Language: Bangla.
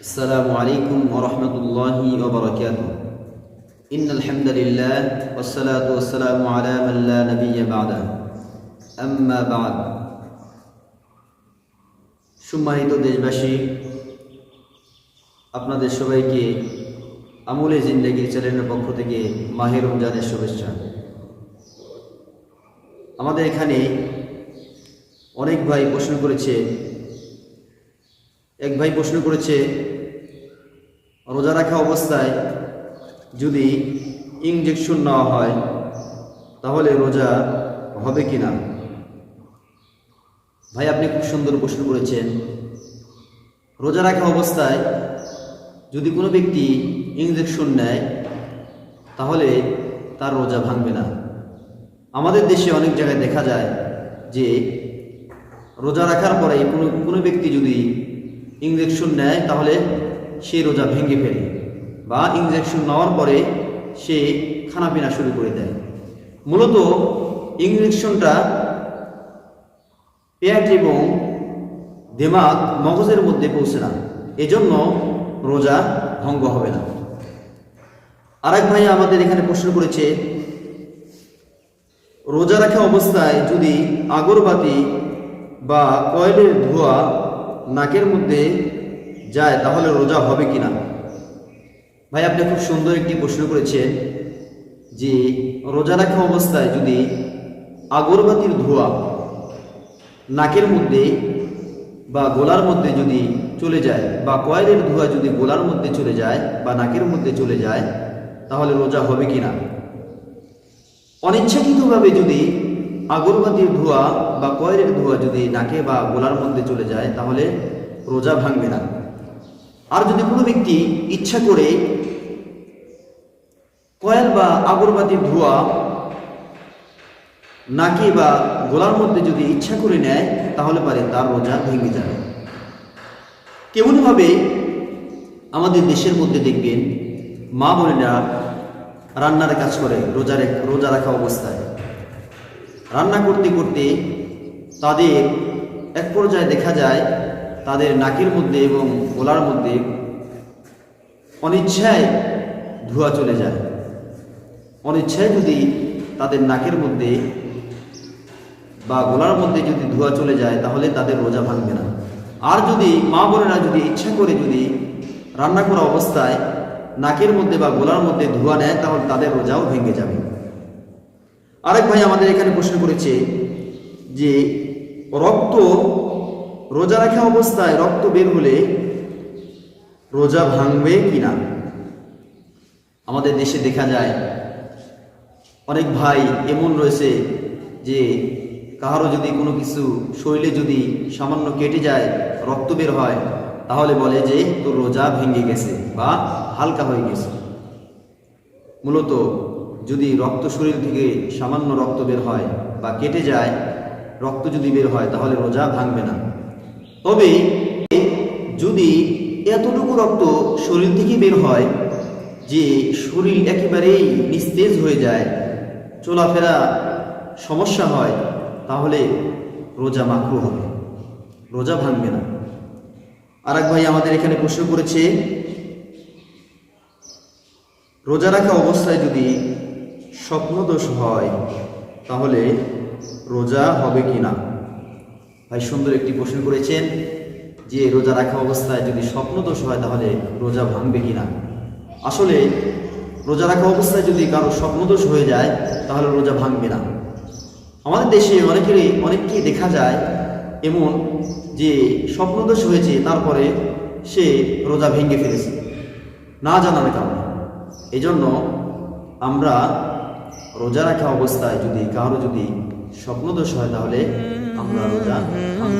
السلام عليكم ورحمة الله وبركاته إن الحمد لله والصلاة والسلام على من لا نبي بعده أما بعد সম্মানিত দেশবাসী আপনাদের সবাইকে আমলে জিন্দগির চ্যানেলের পক্ষ থেকে মাহের রমজানের শুভেচ্ছা আমাদের এখানে অনেক ভাই প্রশ্ন করেছে এক ভাই প্রশ্ন করেছে, রোজা রাখা অবস্থায় যদি ইঞ্জেকশন নেওয়া হয়, তাহলে রোজা হবে কি না ভাই, আপনি খুব সুন্দর প্রশ্ন করেছেন। রোজা রাখা অবস্থায় যদি কোনো ব্যক্তি ইঞ্জেকশন নেয়, তাহলে তার রোজা ভাঙবে না। আমাদের দেশে অনেক জায়গায় দেখা যায় যে, রোজা রাখার পরে কোনো কোনো ব্যক্তি যদি ইঞ্জেকশন নেয়, তাহলে সে রোজা ভেঙে ফেলে বা ইঞ্জেকশন নেওয়ার পরে সে খানাপিনা শুরু করে দেয়। মূলত ইঞ্জেকশনটা পেট এবং দেমাগ মগজের মধ্যে পৌঁছে না। এজন্য রোজা ভঙ্গ হবে না। আরেক ভাই আমাদের এখানে প্রশ্ন করেছে, রোজা রাখা অবস্থায় যদি আগরবাতি বা কয়েলের ধোঁয়া নাকের মধ্যে যায়, তাহলে রোজা হবে কি না ভাই, আপনি খুব সুন্দর একটি প্রশ্ন করেছেন যে রোজা রাখা অবস্থায় যদি আগরবাতির ধোঁয়া নাকের মধ্যে বা গোলার মধ্যে যদি চলে যায়, বা কয়েলের ধোঁয়া যদি গোলার মধ্যে চলে যায় বা নাকের মধ্যে চলে যায়, তাহলে রোজা হবে কি না অনিচ্ছাকৃতভাবে যদি আগরবাতির ধোঁয়া বা কয়েলের ধোঁয়া যদি নাকে বা গোলার মধ্যে চলে যায়, তাহলে রোজা ভাঙবে না। আর যদি কোনো ব্যক্তি ইচ্ছা করে কয়েল বা আগরবাতির ধোঁয়া নাকে বা গোলার মধ্যে যদি ইচ্ছা করে নেয়, তাহলে পারে তার রোজা ভেঙে যাবে। কেমনভাবে আমাদের দেশের মধ্যে দেখবেন মা বোনেরা রান্নার কাজ করে, রোজা রোজা রাখা অবস্থায়। রান্না করতে করতে তাদের এক পর্যায়ে দেখা যায় তাদের নাকের মধ্যে এবং গোলার মধ্যে অনিচ্ছায় ধোঁয়া চলে যায়। অনিচ্ছায় যদি তাদের নাকের মধ্যে বা গোলার মধ্যে যদি ধোঁয়া চলে যায়, তাহলে তাদের রোজা ভাঙবে না। আর যদি মা বোনেরা যদি ইচ্ছা করে যদি রান্না করা অবস্থায় নাকের মধ্যে বা গোলার মধ্যে ধোঁয়া নেয়, তাহলে তাদের রোজাও ভেঙে যাবে। আরেক ভাই আমাদের এখানে প্রশ্ন করেছে যে রক্ত রোজা রাখা অবস্থায় রক্ত বের হলে রোজা ভাঙবে কিনা আমাদের দেশে দেখা যায়, অনেক ভাই এমন রয়েছে যে কাহারও যদি কোনো কিছু শরীরে যদি সামান্য কেটে যায়, রক্ত বের হয়, তাহলে বলে যে তোর রোজা ভেঙে গেছে বা হালকা হয়ে গেছে। মূলত যদি রক্ত শরীর থেকে সামান্য রক্ত বের হয় বা কেটে যায়, রক্ত যদি বের হয়, তাহলে রোজা ভাঙবে না। তবে যদি এতটুকু রক্ত শরীর থেকে বের হয় যে শরীর একেবারেই নিস্তেজ হয়ে যায়, চলাফেরা সমস্যা হয়, তাহলে রোজা মাকরু হবে। রোজা ভাঙবে না। আরেক ভাই আমাদের এখানে প্রশ্ন করেছে, রোজা রাখা অবস্থায় যদি স্বপ্নদোষ হয়, তাহলে রোজা হবে কি না? ভাই সুন্দর একটি প্রশ্ন করেছেন যে রোজা রাখা অবস্থায় যদি স্বপ্নদোষ হয়, তাহলে রোজা ভাঙবে কি না? আসলে রোজা রাখা অবস্থায় যদি কারও স্বপ্নদোষ হয়ে যায়, তাহলে রোজা ভাঙবে না। আমাদের দেশে অনেকেরই, অনেককেই দেখা যায় এমন যে স্বপ্নদোষ হয়েছে, তারপরে সে রোজা ভেঙে ফেলেছে। না জানার কারণে। এই জন্য আমরা রোজা রাখা অবস্থায় যদি কারও যদি স্বপ্নদোষ হয় তাহলে আমরা রোজা ভাঙব